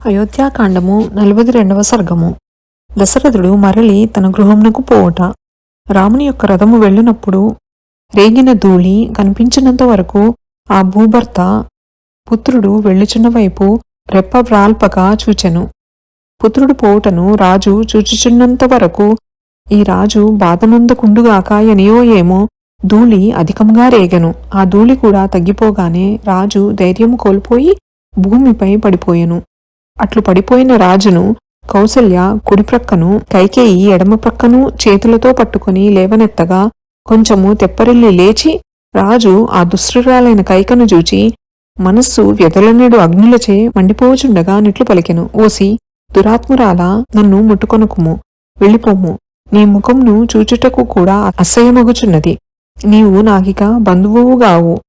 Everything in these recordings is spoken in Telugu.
అయోధ్యాకాండము నలభై రెండవ సర్గము. దశరథుడు మరలి తన గృహమునకు పోవుట. రాముని యొక్క రథము వెళ్ళినప్పుడు రేగిన ధూళి కనిపించినంత వరకు ఆ భూభర్త పుత్రుడు వెళ్ళుచున్న వైపు రెప్పవ్రాల్పక చూచెను. పుత్రుడు పోవుటను రాజు చూచుచున్నంత వరకు ఈ రాజు బాధనొందకుండుగాక ఎనియో ఏమో ధూళి అధికంగా రేగెను. ఆ ధూళి కూడా తగ్గిపోగానే రాజు ధైర్యం కోల్పోయి భూమిపై పడిపోయెను. అట్లు పడిపోయిన రాజును కౌసల్య కుడిప్రక్కను కైకేయి ఎడమ ప్రక్కను చేతులతో పట్టుకుని లేవనెత్తగా కొంచెము తెప్పరిల్లి లేచి రాజు ఆ దుశ్రురాలైన కైకను చూచి మనస్సు వ్యధలనేడు అగ్నులచే మండిపోచుండగా నిట్లు పలికెను. ఓసి దురాత్మురాలా నన్ను ముట్టుకొనుకుము. వెళ్ళిపోము. నీ ముఖంను చూచుటకు కూడా అసహ్యమగుచున్నది. నీవు నాకిక బంధువువు గావు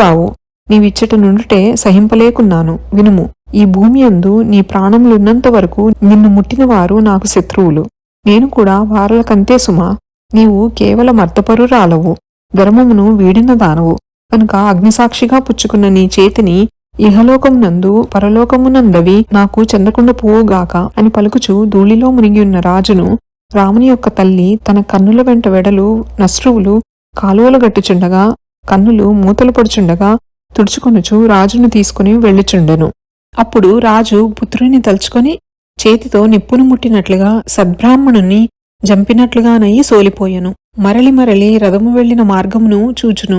గావు. నీవిచ్చట నుండుటే సహింపలేకున్నాను. వినుము. ఈ భూమి అందు నీ ప్రాణములున్నంత వరకు నిన్ను ముట్టిన వారు నాకు శత్రువులు. నేను కూడా వారలకంతే సుమా. నీవు కేవలం అర్థపరురాలవు ధర్మమును వీడిన దానవు. కనుక అగ్నిసాక్షిగా పుచ్చుకున్న నీ చేతిని ఇహలోకమునందు పరలోకమునందవి నాకు చెందకుండా పోవుగాక అని పలుకుచు ధూళిలో మునిగి ఉన్న రాజును రాముని యొక్క తల్లి తన కన్నుల వెంట వెడలు నశ్రువులు కాలువలు గట్టుచుండగా కన్నులు మూతలు పడుచుండగా తుడుచుకొనుచు రాజును తీసుకుని వెళ్ళుచుండెను. అప్పుడు రాజు పుత్రుని తలుచుకొని చేతితో నిప్పును ముట్టినట్లుగా సద్బ్రాహ్మణుని జంపినట్లుగానయ్యి సోలిపోయెను. మరలి మరలి రథము వెళ్ళిన మార్గమును చూచును.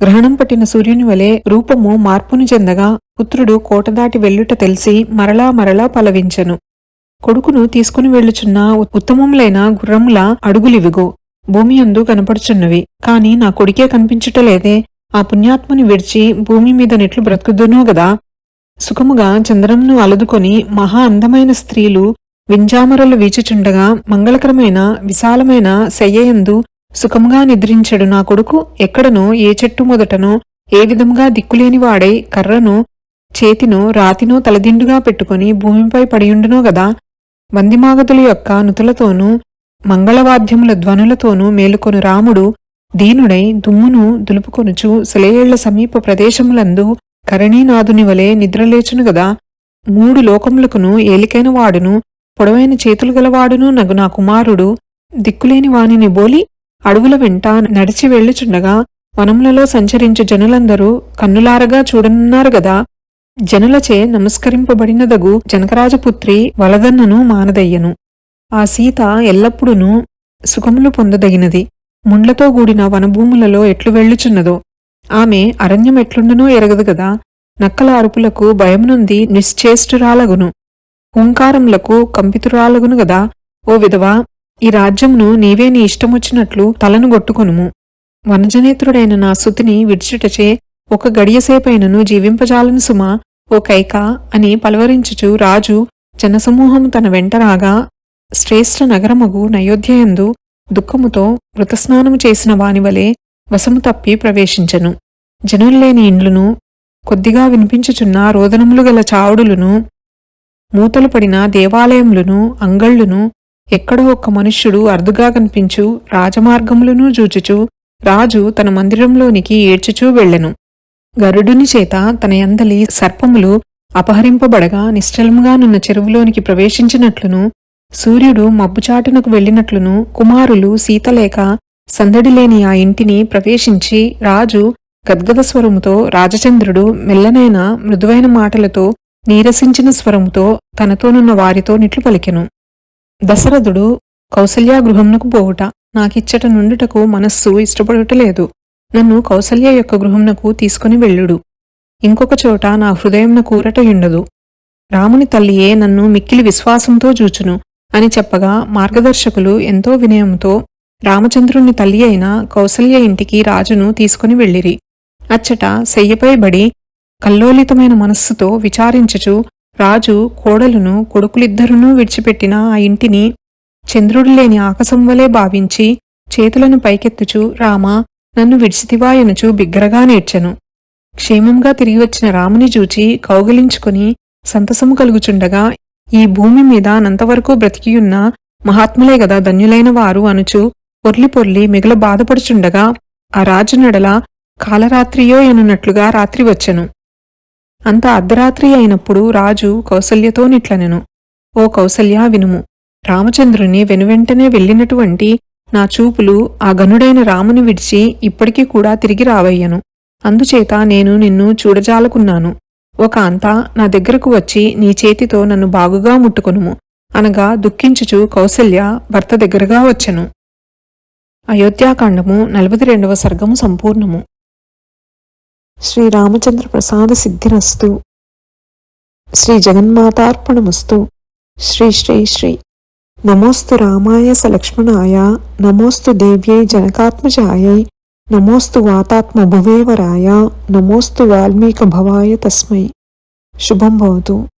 గ్రహణం పట్టిన సూర్యుని వలె రూపము మార్పును చెందగా పుత్రుడు కోట దాటి వెళ్ళుట తెలిసి మరలా మరలా పలవించెను. కొడుకును తీసుకుని వెళ్ళుచున్న ఉత్తమములైన గుర్రముల అడుగులివిగో. భూమియందు కనపడుచున్నవి. కాని నా కొడుకే కనిపించుటలేదే ఆ పుణ్యాత్ముని విడిచి భూమి మీద నెట్లు బ్రతుకుదునో గదా. సుఖముగా చంద్రంను అలదుకొని మహా అందమైన స్త్రీలు వింజామరలు వీచుచుండగా మంగళకరమైన విశాలమైన శయ్యయందు సుఖముగా నిద్రించడు నా కొడుకు ఎక్కడనో ఏ చెట్టు మొదటనో ఏ విధముగా దిక్కులేని వాడై కర్రను చేతినో రాతినో తలదిండుగా పెట్టుకుని భూమిపై పడియుండునో గదా వందిమాగతుల యొక్క నుతులతోనూ మంగళవాద్యముల ధ్వనులతోనూ మేలుకొను రాముడు దీనుడై దుమ్మును దులుపుకొనుచు సెలయేళ్ళ సమీప ప్రదేశములందు కరణీనాథుని వలె నిద్రలేచును గదా. మూడు లోకములకును ఏలికైన వాడును పొడవైన చేతులు గలవాడును నగు నా కుమారుడు. దిక్కులేని వానిని బోలి అడవుల వెంట నడిచి వెళ్ళుచుండగా వనములలో సంచరించు జనులందరూ కన్నులారగా చూడనున్నారు గదా. జనులచే నమస్కరింపబడినదగు జనకరాజపుత్రి వలదన్నను మానదయ్యను. ఆ సీత ఎల్లప్పుడూనూ సుఖములు పొందదగినది. ముండ్లతో కూడిన వనభూములలో ఎట్లు వెళ్ళుచున్నదో. ఆమె అరణ్యం ఎట్లుండనో ఎరగదు గదా. నక్కల అరుపులకు భయమునుంది నిశ్చేష్టురాలగును. హుంకారములకు కంపితురాలగును గదా. ఓ విధవా ఈ రాజ్యమును నీవే నీ ఇష్టమొచ్చినట్లు తలను గొట్టుకొనుము. వనజనేత్రుడైన నా సుతిని విడిచిటచే ఒక గడియసేపైనను జీవింపజాలను సుమా. ఓ కైక అని పలవరించుచు రాజు జనసమూహము తన వెంట రాగా శ్రేష్ఠ నగరమగు నయోధ్యయందు దుఃఖముతో మృతస్నానము చేసిన వానివలే వశము తప్పి ప్రవేశించను. జనుల్లేని ఇండ్లును కొద్దిగా వినిపించుచున్న రోదనములు గల చావుడులును మూతలు పడిన దేవాలయములను అంగళ్ళును ఎక్కడో ఒక్క మనుష్యుడు అర్దుగా కనిపించు రాజమార్గములను జూచుచు రాజు తన మందిరంలోనికి ఏడ్చుచూ వెళ్ళెను. గరుడుని చేత తన యందలి సర్పములు అపహరింపబడగా నిశ్చలముగానున్న చెరువులోనికి ప్రవేశించినట్లును సూర్యుడు మబ్బుచాటునకు వెళ్ళినట్లును కుమారులు సీతలేక సందడిలేని ఆ ఇంటిని ప్రవేశించి రాజు గద్గద స్వరముతో రాజచంద్రుడు మెల్లనైన మృదువైన మాటలతో నీరసించిన స్వరముతో తనతోనున్న వారితో నిట్లు పలికెను దశరథుడు కౌసల్యాగృహంనకు పోవుట నాకిచ్చట నుండుటకు మనస్సు ఇష్టపడుటలేదు. నన్ను కౌసల్య యొక్క గృహంనకు తీసుకుని వెళ్ళుడు. ఇంకొక చోట నా హృదయంన కూరటయుండదు. రాముని తల్లియే నన్ను మిక్కిలి విశ్వాసంతో చూచును అని చెప్పగా మార్గదర్శకులు ఎంతో వినయంతో రామచంద్రుని తల్లి అయిన కౌసల్య ఇంటికి రాజును తీసుకుని వెళ్ళిరి. అచ్చట శయ్యపై బడి కల్లోలితమైన మనస్సుతో విచారించుచు రాజు కోడలును కొడుకులిద్దరునూ విడిచిపెట్టిన ఆ ఇంటిని చంద్రుడు లేని ఆకాశం వలె భావించి చేతులను పైకెత్తుచు రామ నన్ను విడిచితివాయనుచు బిగ్గరగా నేర్చెను. క్షేమంగా తిరిగి వచ్చిన రాముని చూచి కౌగిలించుకుని సంతసము కలుగుచుండగా ఈ భూమి మీద నంతవరకు బ్రతికియున్న మహాత్ములే గదా ధన్యులైన వారు అనుచు పొర్లి పొర్లి మిగల బాధపడుచుండగా ఆ రాజునడల కాలరాత్రియో ఎనున్నట్లుగా రాత్రి వచ్చెను. అంత అర్ధరాత్రి అయినప్పుడు రాజు కౌసల్యతో నిట్లనెను. ఓ కౌసల్య వినుము. రామచంద్రుని వెనువెంటనే వెళ్ళినటువంటి నా చూపులు ఆ గనుడైన రాముని విడిచి ఇప్పటికీ కూడా తిరిగి రావయ్యను. అందుచేత నేను నిన్ను చూడజాలకున్నాను. ఒక అంతా నా దగ్గరకు వచ్చి నీ చేతితో నన్ను బాగుగా ముట్టుకొనుము. అనగా దుఃఖించుచు కౌసల్య భర్త దగ్గరగా వచ్చెను. అయోధ్యాకాండము నలభై రెండవ సర్గము సంపూర్ణము. శ్రీరామచంద్ర ప్రసాద సిద్ధిరస్తు. శ్రీ జగన్మాతార్పణమస్తు. శ్రీ శ్రీ శ్రీ. నమోస్తు రామాయ సలక్ష్మణాయ. నమోస్తు దేవ్యై జనకాత్మజాయై. నమోస్తు వాతాత్మ భువేవరాయ నమోస్తు వాల్మీక భవాయ తస్మై. శుభం భవతు.